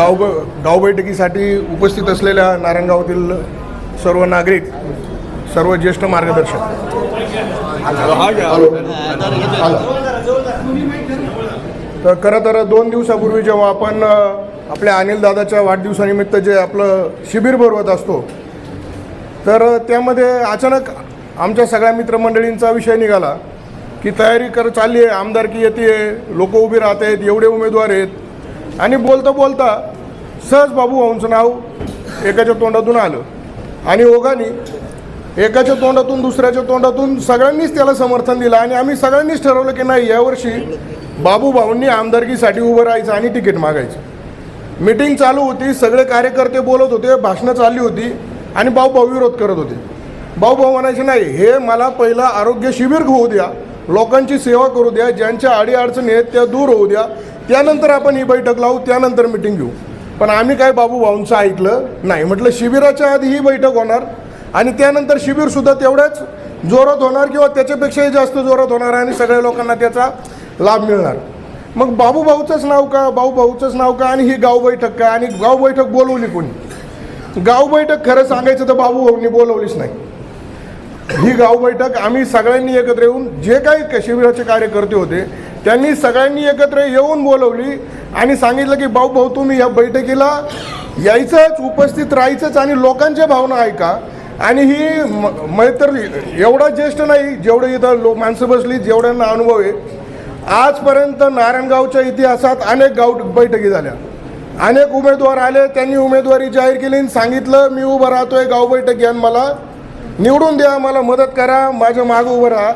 गाव गाव बैठकीसाठी उपस्थित असलेल्या नारायणगावातील सर्व नागरिक सर्व ज्येष्ठ मार्गदर्शक. तर खरं तर दोन दिवसापूर्वी जेव्हा आपण आपल्या अनिल दादाच्या वाढदिवसानिमित्त जे आपलं शिबिर भरवत असतो तर त्यामध्ये अचानक आमच्या सगळ्या मित्रमंडळींचा विषय निघाला की तयारी कर चालली आहे आमदारकी येते लोक उभी राहत आहेत एवढे उमेदवार आहेत आणि बोलता बोलता सहज बाबू भाऊंचं नाव एकाच्या तोंडातून आलं. आणि ओघाने एकाच्या तोंडातून दुसऱ्याच्या तोंडातून सगळ्यांनीच त्याला समर्थन दिलं. आणि आम्ही सगळ्यांनीच ठरवलं की नाही यावर्षी बाबू भाऊंनी आमदारकीसाठी उभं राहायचं आणि तिकीट मागायचं. मीटिंग चालू होती सगळे कार्यकर्ते बोलत होते भाषणं चालली होती आणि भाऊ भाऊ विरोध करत होते. भाऊ भाऊ म्हणायचे नाही हे मला पहिलं आरोग्य शिबिर होऊ द्या लोकांची सेवा करू द्या ज्यांच्या अडीअडचणी आहेत त्या दूर होऊ द्या त्यानंतर आपण ही बैठक लावू त्यानंतर मिटिंग घेऊ. पण आम्ही काय बाबू भाऊंचं ऐकलं नाही. म्हटलं शिबिराच्या आधी ही बैठक होणार आणि त्यानंतर शिबिरसुद्धा तेवढ्याच जोरात होणार किंवा त्याच्यापेक्षाही जास्त जोरात होणार आणि सगळ्या लोकांना त्याचा लाभ मिळणार. मग बाबू भाऊचंच नाव का? बाबू भाऊचंच नाव का? आणि ही गाव बैठक का? आणि गाव बैठक बोलवली कोणी? गाव बैठक खरं सांगायचं तर बाबू भाऊंनी बोलवलीच नाही. ही गाव बैठक आम्ही सगळ्यांनी एकत्र येऊन जे काही शिबिराचे कार्यकर्ते होते त्यांनी सगळ्यांनी एकत्र येऊन बोलवली आणि सांगितलं की भाऊ भाऊ तुम्ही या बैठकीला यायचंच उपस्थित राहायचंच आणि लोकांच्या भावना ऐका. आणि ही म- तर एवढा ज्येष्ठ नाही जेवढे इथं लो माणसं बसली जेवढ्यांना अनुभव आहे आजपर्यंत नारायणगावच्या इतिहासात अनेक गाव बैठकी झाल्या. अनेक उमेदवार आले त्यांनी उमेदवारी जाहीर केली आणि सांगितलं मी उभं राहतोय गाव बैठक आणि मला निवडून द्या मला मदत करा माझ्या मागं उभं राहा.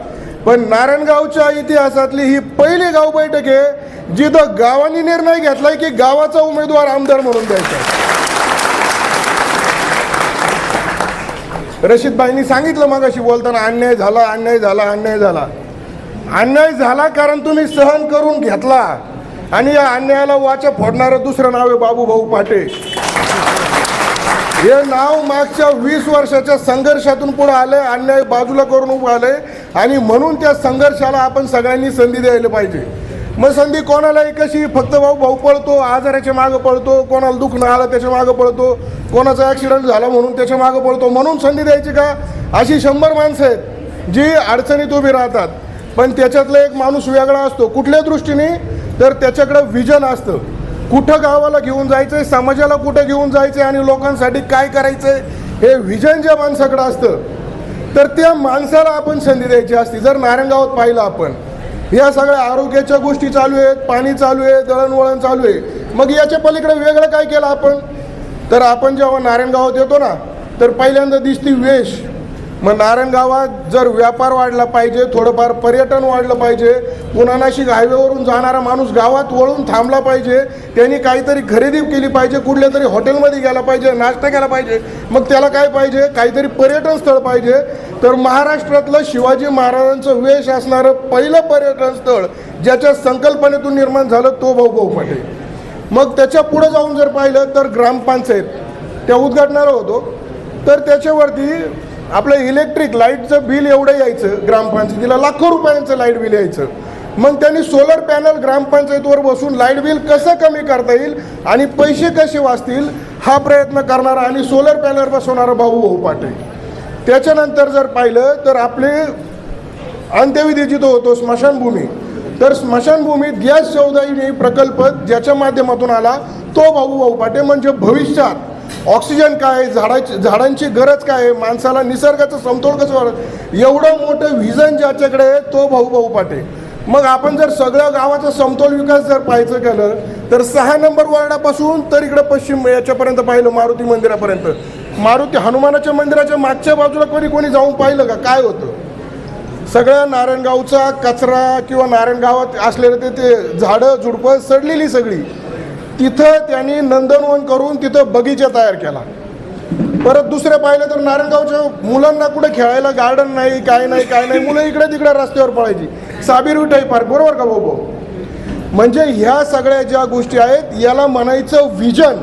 पण नारायणगावच्या इतिहासातली ही पहिली गाव बैठक आहे जिथं गावांनी निर्णय घेतलाय की गावाचा उमेदवार आमदार म्हणून द्यायचा रशीदबाईंनी सांगितलं मगाशी बोलताना अन्याय झाला अन्याय झाला अन्याय झाला. अन्याय झाला कारण तुम्ही सहन करून घेतला. आणि या अन्यायाला वाचा फोडणारं दुसरं नाव आहे बाबू भाऊ पाटे. हे नाव मागच्या वीस वर्षाच्या संघर्षातून पुढे आलंय अन्याय बाजूला करून उभं आलंय. आणि म्हणून त्या संघर्षाला आपण सगळ्यांनी संधी द्यायला पाहिजे. मग संधी कोणालाही कशी? फक्त भाऊ भाऊ पळतो आजाराच्या मागं पळतो कोणाला दुखणं आलं त्याच्या मागं पळतो कोणाचा ॲक्सिडेंट झाला म्हणून त्याच्या मागं पळतो. म्हणून संधी द्यायची का? अशी शंभर माणसं आहेत जी अडचणीत उभी राहतात. पण त्याच्यातला एक माणूस वेगळा असतो. कुठल्या दृष्टीने? तर त्याच्याकडं विजन असतं. कुठं गावाला घेऊन जायचंय समाजाला कुठं घेऊन जायचंय आणि लोकांसाठी काय करायचंय हे विजन ज्या माणसाकडं असतं तर त्या माणसाला आपण संधी द्यायची असती. जर नारायणगावात पाहिलं आपण या सगळ्या आरोग्याच्या गोष्टी चालू आहेत पाणी चालू आहे दळणवळण चालू आहे. मग याच्या पलीकडे वेगळं काय केलं आपण? तर आपण जेव्हा नारायणगावात येतो ना तर पहिल्यांदा दिसती वेश. मग नारायणगावात जर व्यापार वाढला पाहिजे थोडंफार पर्यटन वाढलं पाहिजे पुन्हा नाशिक हायवेवरून जाणारा माणूस गावात वळून थांबला पाहिजे त्यांनी काहीतरी खरेदी केली पाहिजे कुठल्या तरी हॉटेलमध्ये गेला पाहिजे नाश्ता केला पाहिजे मग त्याला काय पाहिजे? काहीतरी पर्यटन स्थळ पाहिजे. तर महाराष्ट्रातलं शिवाजी महाराजांचं वेश असणारं पहिलं पर्यटन स्थळ ज्याच्या संकल्पनेतून निर्माण झालं तो भाऊ भाऊ मग त्याच्या पुढं जाऊन जर पाहिलं तर ग्रामपंचायत. त्या उद्घाटनाला होतो. तर त्याच्यावरती आपलं इलेक्ट्रिक लाईटचं बिल एवढं यायचं ग्रामपंचायतीला लाखो रुपयांचं लाइट बिल यायचं. मग त्यांनी सोलर पॅनल ग्रामपंचायतीवर बसून लाइट बिल कसं कमी करता येईल आणि पैसे कसे वाचतील हा प्रयत्न करणारा आणि सोलर पॅनल बसवणारा भाऊ भाऊ पाटे त्याच्यानंतर जर पाहिलं तर आपले अंत्यविधी जिथं होतो स्मशानभूमी. तर स्मशानभूमीत गॅस चौदाईने प्रकल्प ज्याच्या माध्यमातून आला तो भाऊ भाऊ पाटे म्हणजे भविष्यात ऑक्सिजन काय झाडाची झाडांची गरज काय आहे माणसाला निसर्गाचं समतोल कसं एवढं मोठं व्हिजन ज्याच्याकडे आहे तो भाऊ भाऊ पाटे मग आपण जर सगळ्या गावाचा समतोल विकास जर पाहायचं केलं तर सहा नंबर वॉर्डापासून तर इकडं पश्चिम याच्यापर्यंत पाहिलं मारुती मंदिरापर्यंत. मारुती हनुमानाच्या मंदिराच्या मागच्या बाजूला कोणी कोणी जाऊन पाहिलं का? काय होतं? सगळ्या नारायणगावचा कचरा किंवा नारायणगावात असलेलं ते ते झाडं झुडपं सडलेली सगळी. तिथं त्यांनी नंदनवन करून तिथं बगीचा तयार केला. परत दुसरं पाहिलं तर नारायणगावच्या मुलांना कुठे खेळायला गार्डन नाही काय नाही काय नाही मुलं इकडे तिकडे रस्त्यावर पळायची. साबीर विठाई पार्क बरोबर का भाऊ म्हणजे ह्या सगळ्या ज्या गोष्टी आहेत याला म्हणायचं विजन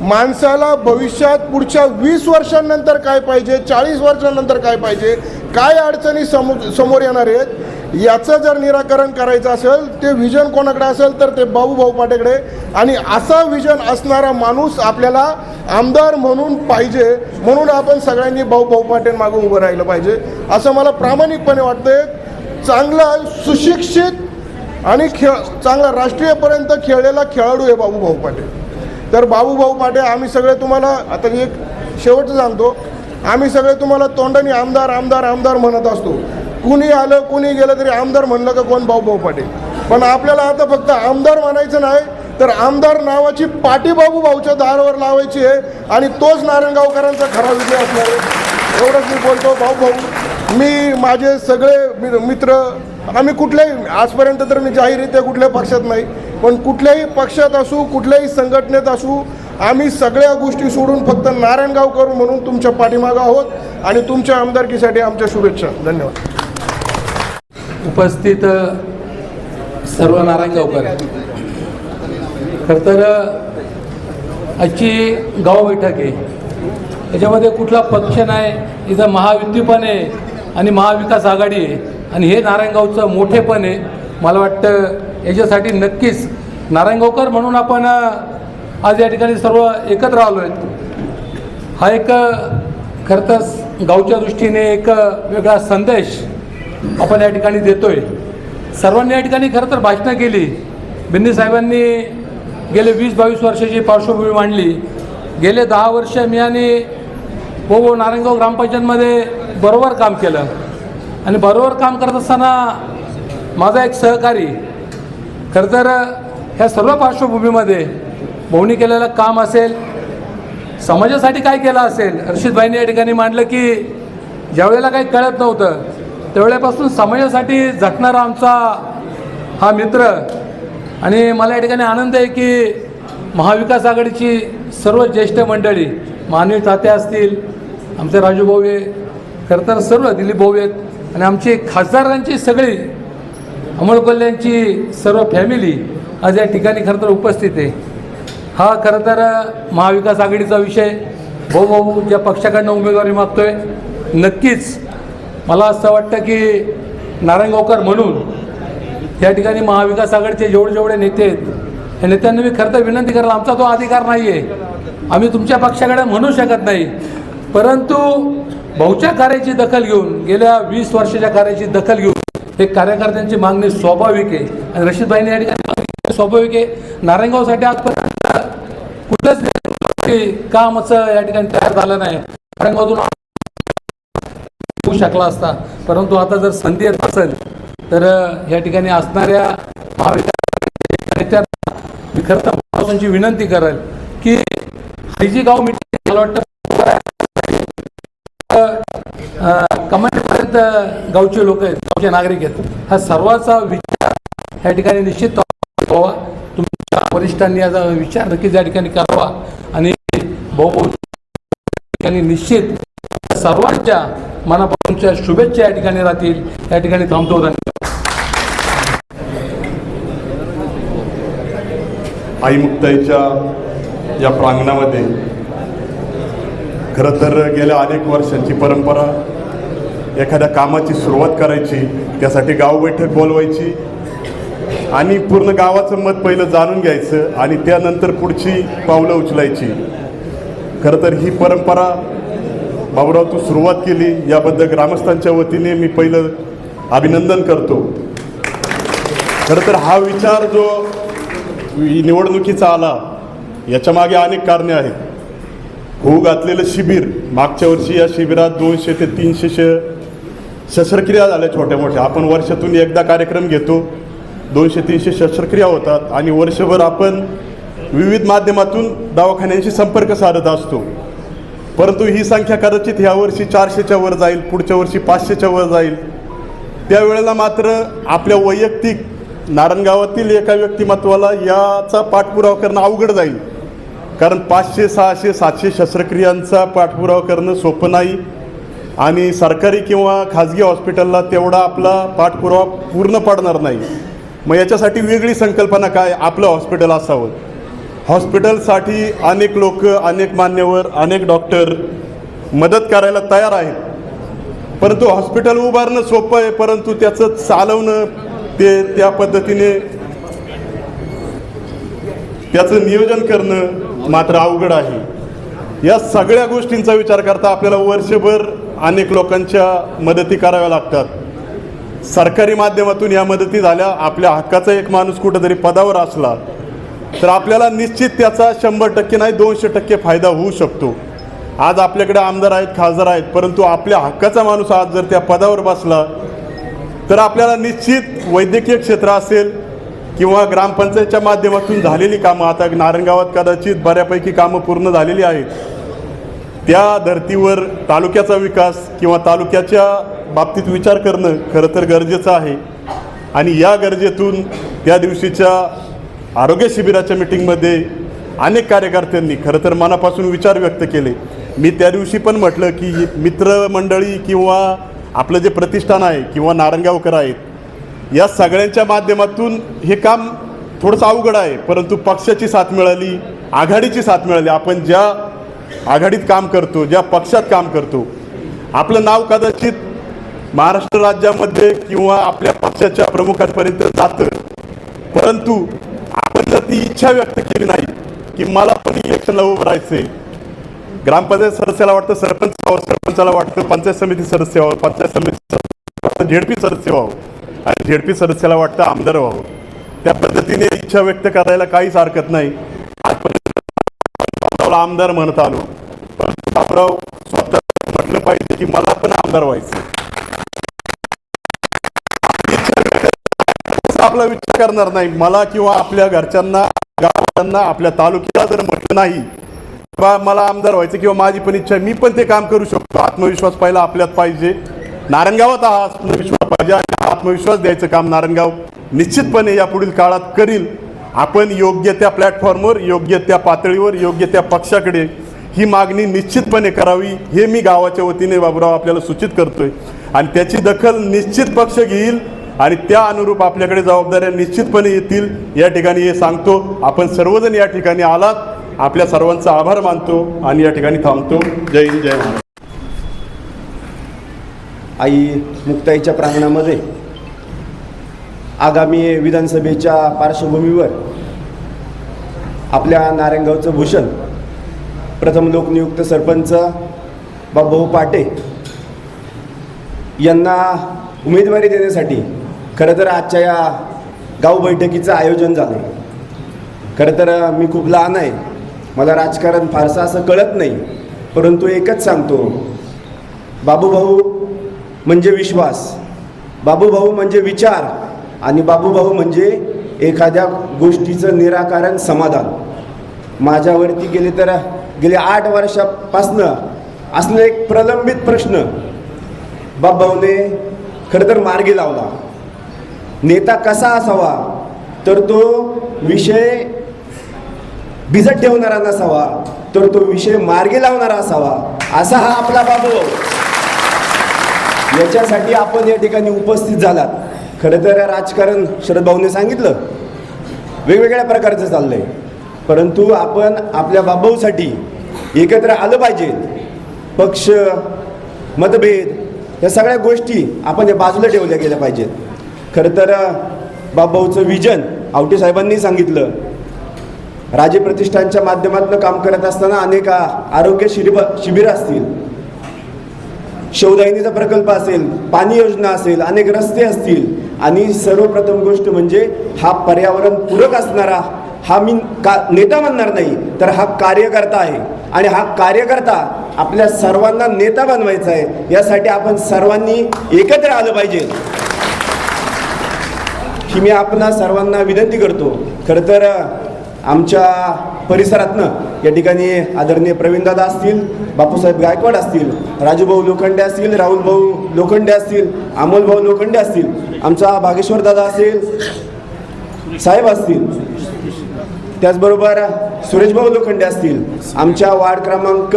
माणसाला भविष्यात पुढच्या वीस वर्षांनंतर काय पाहिजे चाळीस वर्षांनंतर काय पाहिजे काय अडचणी समोर समोर येणार आहेत याचं जर निराकरण करायचं असेल ते विजन कोणाकडे असेल तर ते बाबू भाऊ पाटेकडे. आणि असा विजन असणारा माणूस आपल्याला आमदार म्हणून पाहिजे म्हणून आपण सगळ्यांनी भाऊ भाऊ पाटील मागून उभं राहिलं पाहिजे. असं मला प्रामाणिकपणे वाटते चांगला सुशिक्षित आणि खेळ चांगला राष्ट्रीयपर्यंत खेळलेला खेळाडू आहे बाबू भाऊ पाटे तर बाबू भाऊ पाटे आम्ही सगळे तुम्हाला आता एक शेवटचं सांगतो. आम्ही सगळे तुम्हाला तोंडाने आमदार आमदार आमदार म्हणत असतो. कुणी आलं कुणी गेलं तरी आमदार म्हणलं का कोण भाऊ भाऊ पाटील? पण आपल्याला आता फक्त आमदार म्हणायचं नाही तर आमदार नावाची पाटी बाबू भाऊच्या दारावर लावायची आहे आणि तोच नारायणगावकरांचा खरा विजय असणार आहे. एवढंच मी बोलतो भाऊ भाऊ मी माझे सगळे मि- मित्र आम्ही कुठल्याही आजपर्यंत तर मी जाहीररित्या कुठल्या पक्षात नाही पण कुठल्याही पक्षात असू कुठल्याही संघटनेत असू आम्ही सगळ्या गोष्टी सोडून फक्त नारायणगावकर म्हणून तुमच्या पाठीमागं आहोत आणि तुमच्या आमदारकीसाठी आमच्या शुभेच्छा. धन्यवाद. उपस्थित सर्व नारायण गावकर. खरं तर आजची गाव बैठक आहे. याच्यामध्ये कुठला पक्ष नाही इथं महायुती पण आहे आणि महाविकास आघाडी आहे. आणि हे नारायणगावचं मोठेपण आहे. मला वाटतं याच्यासाठी नक्कीच नारायणगावकर म्हणून आपण आज या ठिकाणी सर्व एकत्र आलो आहेत. हा एक खरं तर गावच्या दृष्टीने एक वेगळा संदेश आपण या ठिकाणी देतोय. सर्वांनी या ठिकाणी खरं तर भाषणं केली. बिंदी साहेबांनी गेले वीस बावीस वर्षाची पार्श्वभूमी मांडली. गेले दहा वर्ष मी आणि हो नारायणगाव ग्रामपंचायतमध्ये बरोबर काम केलं. आणि बरोबर काम करत असताना माझा एक सहकारी खरं तर ह्या सर्व पार्श्वभूमीमध्ये भोवणी केलेलं काम असेल समाजासाठी काय केलं असेल हर्षितबाईंनी या ठिकाणी मांडलं की ज्यावेळेला काही कळत नव्हतं त्यावेळेपासून समाजासाठी झटणारा आमचा हा मित्र. आणि मला या ठिकाणी आनंद आहे की महाविकास आघाडीची सर्व ज्येष्ठ मंडळी मानवी तात्या असतील आमचे राजू भाऊ आहे खरं तर सर्व दिलीप भाऊ आहेत. आणि आमची खासदारांची सगळी अमोल कोल्ह्यांची सर्व फॅमिली आज या ठिकाणी खरं तर उपस्थित आहे. हा खरं तर महाविकास आघाडीचा विषय. भाऊ भाऊ ज्या पक्षाकडनं उमेदवारी मागतोय नक्कीच मला असं वाटतं की नारायणगावकर म्हणून या ठिकाणी महाविकास आघाडीचे जेवढे जेवढे नेते आहेत या नेत्यांना मी खरं तर विनंती करायला आमचा तो अधिकार नाही आहे आम्ही तुमच्या पक्षाकडे म्हणू शकत नाही. परंतु भाऊच्या कार्याची दखल घेऊन गेल्या वीस वर्षाच्या कार्याची दखल घेऊन हे कार्यकर्त्यांची मागणी स्वाभाविक आहे. आणि रशीदबाईंनी या ठिकाणी मागणी स्वाभाविक आहे. नारायणगावसाठी आजपर्यंत कुठलंच नाही कामाचं या ठिकाणी तयार झालं नाही. नारायणगावातून शकला असता. परंतु आता जर संधी येत असेल तर या ठिकाणी असणाऱ्या महाविद्यालय विनंती करेल की हैजी गाव मिटिंग मला वाटतं कमांडपर्यंत गावचे लोक आहेत गावचे नागरिक आहेत. हा सर्वाचा विचार या ठिकाणी निश्चित व्हावा तुमच्या वरिष्ठांनी याचा विचार नक्कीच या ठिकाणी करावा. आणि भाऊ ठिकाणी निश्चित सर्वांच्या मनापासूनच्या शुभेच्छा या ठिकाणी राहतील या ठिकाणी थांबतो आईमुक्ताईच्या आई मुक्ताईच्या या प्रांगणामध्ये खरं तर गेल्या अनेक वर्षांची परंपरा एखाद्या कामाची सुरुवात करायची त्यासाठी गाव बैठक बोलवायची आणि पूर्ण गावाचं मत पहिलं जाणून घ्यायचं आणि त्यानंतर पुढची पावलं उचलायची. खरं तर ही परंपरा बाबूराव तू सुरुवात केली याबद्दल ग्रामस्थांच्या वतीने मी पहिलं अभिनंदन करतो. खरं तर हा विचार जो निवडणुकीचा आला याच्या मागे अनेक कारणे आहेत. होऊ घातलेलं शिबिर मागच्या वर्षी या शिबिरात दोनशे ते तीनशे श शस्त्रक्रिया झाल्या छोट्या मोठ्या. आपण वर्षातून एकदा कार्यक्रम घेतो दोनशे तीनशे शस्त्रक्रिया होतात आणि वर्षभर आपण विविध माध्यमातून दवाखान्यांशी संपर्क साधत असतो. परंतु ही संख्या कदाचित ह्या वर्षी चारशेच्या वर जाईल पुढच्या वर्षी पाचशेच्या वर जाईल. त्यावेळेला मात्र आपल्या वैयक्तिक नारायणगावातील एका व्यक्तिमत्वाला याचा पाठपुरावा करणं अवघड जाईल. कारण पाचशे सहाशे सातशे शस्त्रक्रियांचा पाठपुरावा करणं सोपं नाही. आणि सरकारी किंवा खाजगी हॉस्पिटलला तेवढा आपला पाठपुरावा पूर्ण पडणार नाही. मग याच्यासाठी वेगळी संकल्पना काय आपलं हॉस्पिटल असावं? हॉस्पिटलसाठी अनेक लोक अनेक मान्यवर अनेक डॉक्टर मदत करायला तयार आहेत. परंतु हॉस्पिटल उभारणं सोपं आहे परंतु त्याचं चालवणं ते त्या पद्धतीने त्याचं नियोजन करणं मात्र अवघड आहे. या सगळ्या गोष्टींचा विचार करता आपल्याला वर्षभर अनेक लोकांच्या मदती कराव्या लागतात. सरकारी माध्यमातून या मदती झाल्या आपल्या हक्काचा एक माणूस कुठंतरी पदावर असला तर आपल्याला निश्चित त्याचा शंभर टक्के नाही दोनशे टक्के फायदा होऊ शकतो. आज आपल्याकडे आमदार आहेत खासदार आहेत परंतु आपल्या हक्काचा माणूस आज जर त्या पदावर बसला तर आपल्याला निश्चित वैद्यकीय क्षेत्र असेल किंवा ग्रामपंचायतच्या माध्यमातून झालेली कामं आता नारायणगावात कदाचित बऱ्यापैकी कामं पूर्ण झालेली आहेत. त्या धर्तीवर तालुक्याचा विकास किंवा तालुक्याच्या बाबतीत विचार करणं खरं तर गरजेचं आहे. आणि या गरजेतून त्या दिवशीच्या आरोग्य शिबिराच्या मिटिंगमध्ये अनेक कार्यकर्त्यांनी खरं तर मनापासून विचार व्यक्त केले. मी त्या दिवशी पण म्हटलं की मित्रमंडळी किंवा आपलं जे प्रतिष्ठान आहे किंवा नारंगावकर आहेत या सगळ्यांच्या माध्यमातून हे काम थोडंसं अवघड आहे परंतु पक्षाची साथ मिळाली आघाडीची साथ मिळाली. आपण ज्या आघाडीत काम करतो ज्या पक्षात काम करतो आपलं नाव कदाचित महाराष्ट्र राज्यामध्ये किंवा आपल्या पक्षाच्या प्रमुखांपर्यंत जातं. परंतु ती इच्छा व्यक्त केली नाही की मला पण इलेक्शनला उभं राहायचंय ग्रामपंचायत सदस्याला वाटतं सरपंच व्हावं सरपंचाला वाटतं पंचायत समिती सदस्य व्हावं पंचायत समिती झेडपी सदस्य व्हावं. आणि झेडपी सदस्याला वाटतं आमदार व्हावं. त्या पद्धतीने इच्छा व्यक्त करायला काहीच हरकत नाही. आजपर्यंत आमदार म्हणत आलो. पण बाबराव स्वतः म्हटलं पाहिजे की मला पण आमदार व्हायचं आपला विचार करणार नाही. मला किंवा आपल्या घरच्यांना गावांना आपल्या तालुक्याला जर म्हटलं नाही बा मला आमदार व्हायचं किंवा माझी पण इच्छा मी पण ते काम करू शकतो. आत्मविश्वास पहिला आपल्यात पाहिजे. नारायणगावात हा आत्मविश्वास पाहिजे आणि आत्मविश्वास द्यायचं काम नारायणगाव निश्चितपणे या पुढील काळात करील. आपण योग्य त्या प्लॅटफॉर्मवर योग्य त्या पातळीवर योग्य त्या पक्षाकडे ही मागणी निश्चितपणे करावी हे मी गावाच्या वतीने बाबूराव आपल्याला सूचित करतोय. आणि त्याची दखल निश्चित पक्ष घेईल आणि त्या अनुरूप आपल्याकडे जबाबदाऱ्या निश्चितपणे येतील. या ठिकाणी हे सांगतो आपण सर्वजण या ठिकाणी आलात. आपल्या सर्वांचा आभार मानतो आणि या ठिकाणी थांबतो. जय हिंद जय महाराज आई मुक्ताईच्या प्रांगणामध्ये आगामी विधानसभेच्या पार्श्वभूमीवर आपल्या नारायणगावचं भूषण प्रथम लोकनियुक्त सरपंच बाबाभाऊ पाटे यांना उमेदवारी देण्यासाठी खरं तर आजच्या या गाव बैठकीचं आयोजन झालं खरं तर मी खूप लहान आहे. मला राजकारण फारसं असं कळत नाही. परंतु एकच सांगतो. बाबूभाऊ म्हणजे विश्वास. बाबूभाऊ म्हणजे विचार. आणि बाबूभाऊ म्हणजे एखाद्या गोष्टीचं निराकरण समाधान. माझ्यावरती गेले तर गेले आठ वर्षापासनं असलं एक प्रलंबित प्रश्न. बाबभाऊने खरं तर मार्गी लावला. नेता कसा असावा तर तो विषय भिजत ठेवणारा नसावा तर तो विषय मार्गी लावणारा असावा असा हा आपला बाबू. याच्यासाठी आपण या ठिकाणी उपस्थित झालात. खरं तर राजकारण शरद भाऊने सांगितलं. वेगवेगळ्या प्रकारचं चाललंय. परंतु आपण आपल्या बाबाऊसाठी एकत्र आलं पाहिजे. पक्ष मतभेद या सगळ्या गोष्टी आपण या बाजूला ठेवल्या गेल्या पाहिजेत. खरं तर बाबाऊचं विजन आवटे साहेबांनी सांगितलं. राजे प्रतिष्ठानच्या माध्यमातून काम करत असताना अनेक आरोग्य शिरब शिबिर असतील. शौदायनीचा प्रकल्प असेल पाणी योजना असेल अनेक रस्ते असतील. आणि सर्वप्रथम गोष्ट म्हणजे हा पर्यावरण पूरक असणारा हा मी का नेता म्हणणार नाही तर हा कार्यकर्ता आहे. आणि हा कार्यकर्ता आपल्या सर्वांना नेता बनवायचा आहे. यासाठी आपण सर्वांनी एकत्र आलं पाहिजे. ही मी आपणा सर्वांना विनंती करतो. खरं तर आमच्या परिसरातनं या ठिकाणी आदरणीय प्रवीणदादा असतील बापूसाहेब गायकवाड असतील राजूभाऊ लोखंडे असतील राहुलभाऊ लोखंडे असतील अमोलभाऊ लोखंडे असतील आमचा भागेश्वर दादा असेल साहेब असतील त्याचबरोबर सुरेशभाऊ लोखंडे असतील आमच्या वार्ड क्रमांक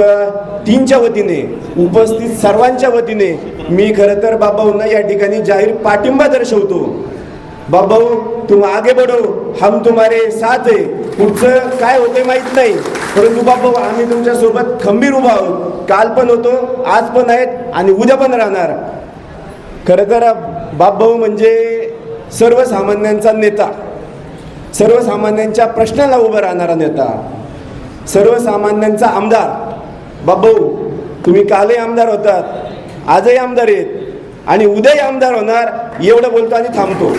तीनच्या वतीने उपस्थित सर्वांच्या वतीने मी खरं तर बाबांना या ठिकाणी जाहीर पाठिंबा दर्शवतो. बाबाऊ तुम आगे बढ़ो हम तुम्हारे साथ आहे पुढचं काय होतंय माहीत नाही परंतु बाबा आम्ही तुमच्यासोबत खंबीर उभा आहोत. काल पण होतो आज पण आहेत आणि उद्या पण राहणार. खरं तर बापभाऊ म्हणजे सर्वसामान्यांचा नेता सर्वसामान्यांच्या प्रश्नाला उभं राहणारा नेता सर्वसामान्यांचा आमदार. बाबाऊ तुम्ही कालही आमदार होतात आजही आमदार आहेत आणि उद्याही आमदार होणार एवढं बोलतो आणि थांबतो.